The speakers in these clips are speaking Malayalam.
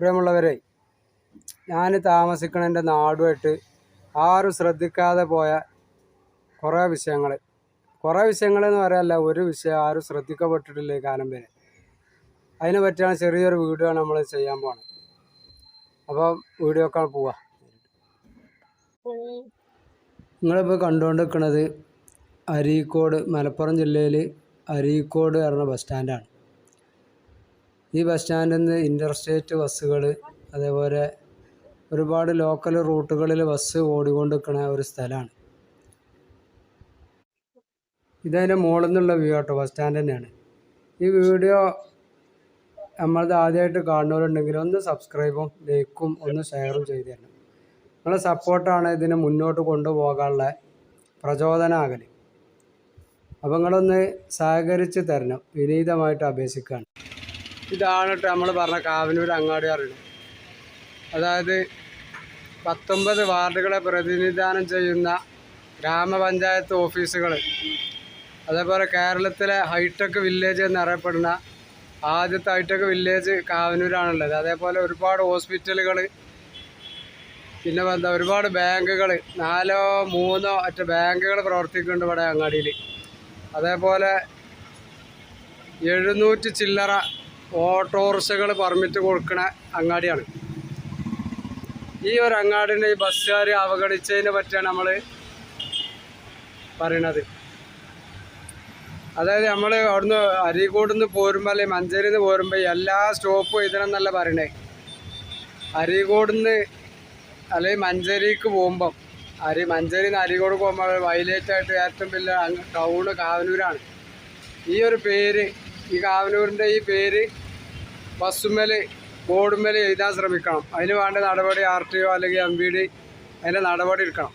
പ്രിയമുള്ളവരെ ഞാൻ താമസിക്കണ എന്റെ നാടുമായിട്ട് ആരും ശ്രദ്ധിക്കാതെ പോയ കുറേ വിഷയങ്ങൾ കുറേ വിഷയങ്ങളെന്ന് പറയാനല്ല ഒരു വിഷയം ആരും ശ്രദ്ധിക്കപ്പെട്ടിട്ടില്ല ഈ കാലം വരെ. അതിനെ പറ്റിയാണ് ചെറിയൊരു വീഡിയോ ആണ് നമ്മൾ ചെയ്യാൻ പോണത് അപ്പം വീഡിയോ ഒക്കെ പോവാ. നിങ്ങളിപ്പോൾ കണ്ടുകൊണ്ടിരിക്കുന്നത് അരീക്കോട് മലപ്പുറം ജില്ലയിൽ അരീക്കോട് പറഞ്ഞ ബസ് സ്റ്റാൻഡാണ്. ഈ ബസ് സ്റ്റാൻഡിൽ നിന്ന് ഇന്റർസ്റ്റേറ്റ് ബസ്സുകൾ അതേപോലെ ഒരുപാട് ലോക്കൽ റൂട്ടുകളിൽ ബസ് ഓടിക്കൊണ്ട് നിൽക്കുന്ന ഒരു സ്ഥലമാണ് ഇതതിന്റെ മുകളിൽ നിന്നുള്ള വ്യൂ കേട്ടോ ബസ് സ്റ്റാൻഡ് തന്നെയാണ്. ഈ വീഡിയോ നമ്മളത് ആദ്യമായിട്ട് കാണുന്നവരുണ്ടെങ്കിൽ ഒന്ന് സബ്സ്ക്രൈബും ലൈക്കും ഒന്ന് ഷെയറും ചെയ്ത് തരണം. നിങ്ങളെ സപ്പോർട്ടാണ് ഇതിനെ മുന്നോട്ട് കൊണ്ടുപോകാനുള്ള പ്രചോദനാകൽ അപ്പോൾ നിങ്ങളൊന്ന് സഹകരിച്ച് തരണം. വിനീതമായിട്ട് അപേക്ഷിക്കുകയാണ് ഇതാണ് കേട്ടോ നമ്മൾ പറഞ്ഞ കാവനൂർ അങ്ങാടി അതായത് പത്തൊമ്പത് വാർഡുകളെ പ്രതിനിധാനം ചെയ്യുന്ന ഗ്രാമപഞ്ചായത്ത് ഓഫീസുകൾ അതേപോലെ കേരളത്തിലെ ഹൈടെക് വില്ലേജ് എന്നറിയപ്പെടുന്ന ആദ്യത്തെ ഹൈടെക് വില്ലേജ് കാവനൂരാണുള്ളത്. അതേപോലെ ഒരുപാട് ഹോസ്പിറ്റലുകൾ പിന്നെ എന്താ ഒരുപാട് ബാങ്കുകൾ നാലോ മൂന്നോ ഒറ്റ ബാങ്കുകൾ പ്രവർത്തിക്കുന്നുണ്ട് ഇവിടെ അങ്ങാടിയിൽ അതേപോലെ എഴുന്നൂറ്റി ചില്ലറ ഓട്ടോറിക്ഷകൾ പെർമിറ്റ് കൊടുക്കുന്ന അങ്ങാടിയാണ്. ഈ ഒരു അങ്ങാടിനെ ഈ ബസ്സുകാർ അവഗണിച്ചതിനെ പറ്റിയാണ് നമ്മൾ പറയണത്. അതായത് നമ്മൾ അവിടുന്ന് അരീക്കോട് നിന്ന് പോരുമ്പോൾ അല്ലെങ്കിൽ മഞ്ചേരിയിൽ നിന്ന് പോരുമ്പോൾ എല്ലാ സ്റ്റോപ്പും ഇതിനെന്നല്ല പറയണേ. അരീക്കോട് നിന്ന് അല്ലെങ്കിൽ മഞ്ചേരിക്ക് പോകുമ്പം അരി മഞ്ചേരി നിന്ന് അരീക്കോട് പോകുമ്പോൾ വൈലേറ്റ് ആയിട്ട് ഏറ്റവും വലിയ ടൗണ് കാവനൂരാണ്. ഈ ഒരു പേര് ഈ കാവനൂരിന്റെ ഈ പേര് ബസ്സുമ്മൽ ബോർഡുമേൽ എഴുതാൻ ശ്രമിക്കണം. അതിന് വേണ്ട നടപടി ആർ ടി ഒ അല്ലെങ്കിൽ എം വി ഡി അതിന്റെ നടപടി എടുക്കണം.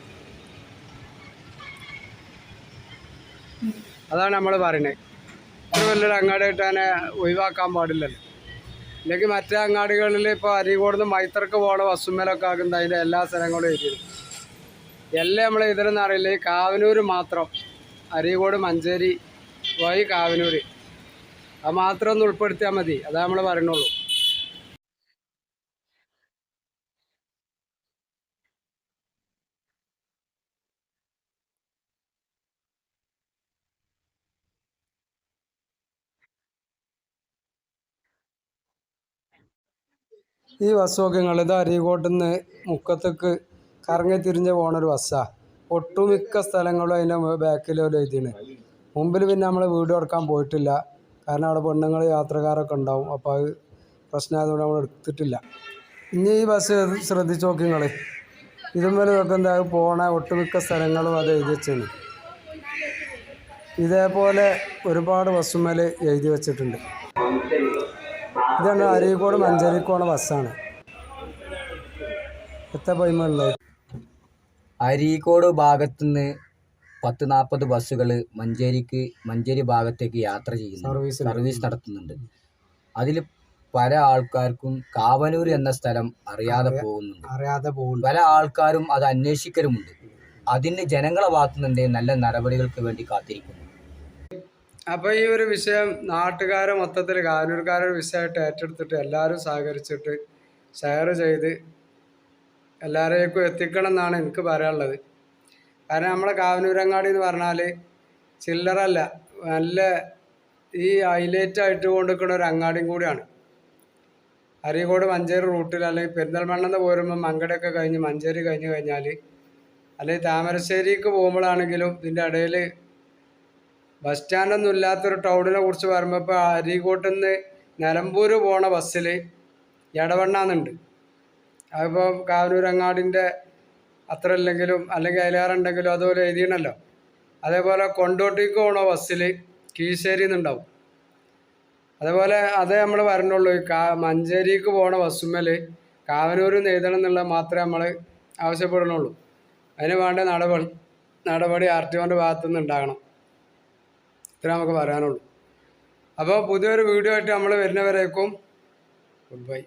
അതാണ് നമ്മൾ പറയുന്നത്. ഒരു വലിയൊരു അങ്ങാടിയായിട്ട് അതിനെ ഒഴിവാക്കാൻ പാടില്ലല്ലോ. അല്ലെങ്കിൽ മറ്റേ അങ്ങാടികളിൽ ഇപ്പോൾ അരീക്കോട് നിന്ന് മൈത്രക്ക് പോകണ ബസ്സുമ്മലൊക്കെ ആകുന്ന അതിന്റെ എല്ലാ സ്ഥലങ്ങളും എഴുതിയിരുന്നു എല്ലാം നമ്മൾ ഇതിലെന്ന് അറിയില്ല. ഈ കാവനൂർ മാത്രം. അരീക്കോട് മഞ്ചേരി വഴി കാവനൂർ. അത് മാത്രം ഒന്ന് ഉൾപ്പെടുത്തിയാൽ മതി. അതാ നമ്മൾ പറയണുള്ളൂ. ഈ ബസ്സൊക്കെ ഇത് അരീക്കോട്ടിൽ നിന്ന് മുക്കത്തേക്ക് കറങ്ങി തിരിഞ്ഞ് പോണ ഒരു ബസ്സാണ് ഒട്ടുമിക്ക സ്ഥലങ്ങളും അതിന്റെ ബാക്കിലോ എഴുതിയാണ് മുമ്പിൽ പിന്നെ നമ്മൾ വീട് കൊടുക്കാൻ പോയിട്ടില്ല. കാരണം അവിടെ പെണ്ണുങ്ങൾ യാത്രക്കാരൊക്കെ ഉണ്ടാവും. അപ്പോൾ അത് പ്രശ്നമായതുകൊണ്ട് നമ്മൾ എടുത്തിട്ടില്ല. ഇനി ഈ ബസ് ശ്രദ്ധിച്ച് നോക്കി നിങ്ങൾ ഇതുപോലെ എന്താ പോണ ഒട്ടുമിക്ക സ്ഥലങ്ങളും അത് എഴുതി വെച്ചാണ്. ഇതേപോലെ ഒരുപാട് ബസ്സുമേൽ എഴുതി വെച്ചിട്ടുണ്ട്. ഇതാണ് അരീക്കോട് മഞ്ചേരിക്കോണ ബസ്സാണ്. എത്ര പൈമുള്ളത് അരീക്കോട് ഭാഗത്തുനിന്ന് പത്ത് നാൽപ്പത് ബസ്സുകൾ മഞ്ചേരിക്ക് മഞ്ചേരി ഭാഗത്തേക്ക് യാത്ര ചെയ്യുന്നു. സർവീസ് സർവീസ് നടത്തുന്നുണ്ട്. അതിൽ പല ആൾക്കാർക്കും കാവനൂർ എന്ന സ്ഥലം അറിയാതെ പോകുന്നുണ്ട്. അറിയാതെ പോകുന്നു. പല ആൾക്കാരും അത് അന്വേഷിക്കലുമുണ്ട്. അതിന് ജനങ്ങളെ ഭാഗത്തുനിന്നുണ്ട് നല്ല നടപടികൾക്ക് വേണ്ടി കാത്തിരിക്കുന്നു. അപ്പോൾ ഈ ഒരു വിഷയം നാട്ടുകാരെ മൊത്തത്തിൽ കാനൂർക്കാരുടെ വിഷയമായിട്ട് ഏറ്റെടുത്തിട്ട് എല്ലാവരും സഹകരിച്ചിട്ട് ഷെയർ ചെയ്ത് എല്ലാവരേക്കും എത്തിക്കണം എന്നാണ് എനിക്ക് പറയാനുള്ളത്. കാരണം നമ്മുടെ കാവനൂരങ്ങാടി എന്ന് പറഞ്ഞാൽ ചില്ലറല്ല. നല്ല ഈ ഹൈലൈറ്റ് ആയിട്ട് കൊണ്ടിരിക്കുന്ന ഒരു അങ്ങാടിയും കൂടിയാണ്. അരീക്കോട് മഞ്ചേരി റൂട്ടിൽ അല്ലെങ്കിൽ പെരിന്തൽമണ്ണെന്ന് പോരുമ്പോൾ മങ്കടയൊക്കെ കഴിഞ്ഞ് മഞ്ചേരി കഴിഞ്ഞ് കഴിഞ്ഞാൽ അല്ലെങ്കിൽ താമരശ്ശേരിക്ക് പോകുമ്പോഴാണെങ്കിലും ഇതിന്റെ ഇടയിൽ ബസ് സ്റ്റാൻഡൊന്നും ഇല്ലാത്തൊരു ടൗണിനെ കുറിച്ച് പറയുമ്പോൾ ഇപ്പോൾ അരീക്കോട്ടിൽ നിന്ന് നിലമ്പൂർ പോണ ബസ്സിൽ എടവണ്ണാന്നുണ്ട്. അതിപ്പോൾ കാവനൂരങ്ങാടിന്റെ അത്ര ഇല്ലെങ്കിലും അല്ലെങ്കിൽ അതിലേറെണ്ടെങ്കിലും അതുപോലെ എഴുതിയണല്ലോ അതേപോലെ കൊണ്ടോട്ടിക്ക് പോണ ബസ്സിൽ കീശ്ശേരി എന്നുണ്ടാവും അതേപോലെ അതേ നമ്മൾ വരണുള്ളൂ കാ മഞ്ചേരിക്ക് പോണ ബസ്സുമ്മൽ കാവനൂരിൽ നിന്ന് എഴുതണം എന്നുള്ളത് മാത്രമേ നമ്മൾ ആവശ്യപ്പെടുന്നുള്ളൂ അതിന് വേണ്ട നടപടി നടപടി ആർ ടി ഒന്റെ ഭാഗത്തു നിന്ന് ഉണ്ടാകണം. ഇത്ര നമുക്ക് പറയാനുള്ളൂ. അപ്പോൾ പുതിയൊരു വീഡിയോ ആയിട്ട് നമ്മൾ വരുന്നവരേക്കും ഗുഡ് ബൈ.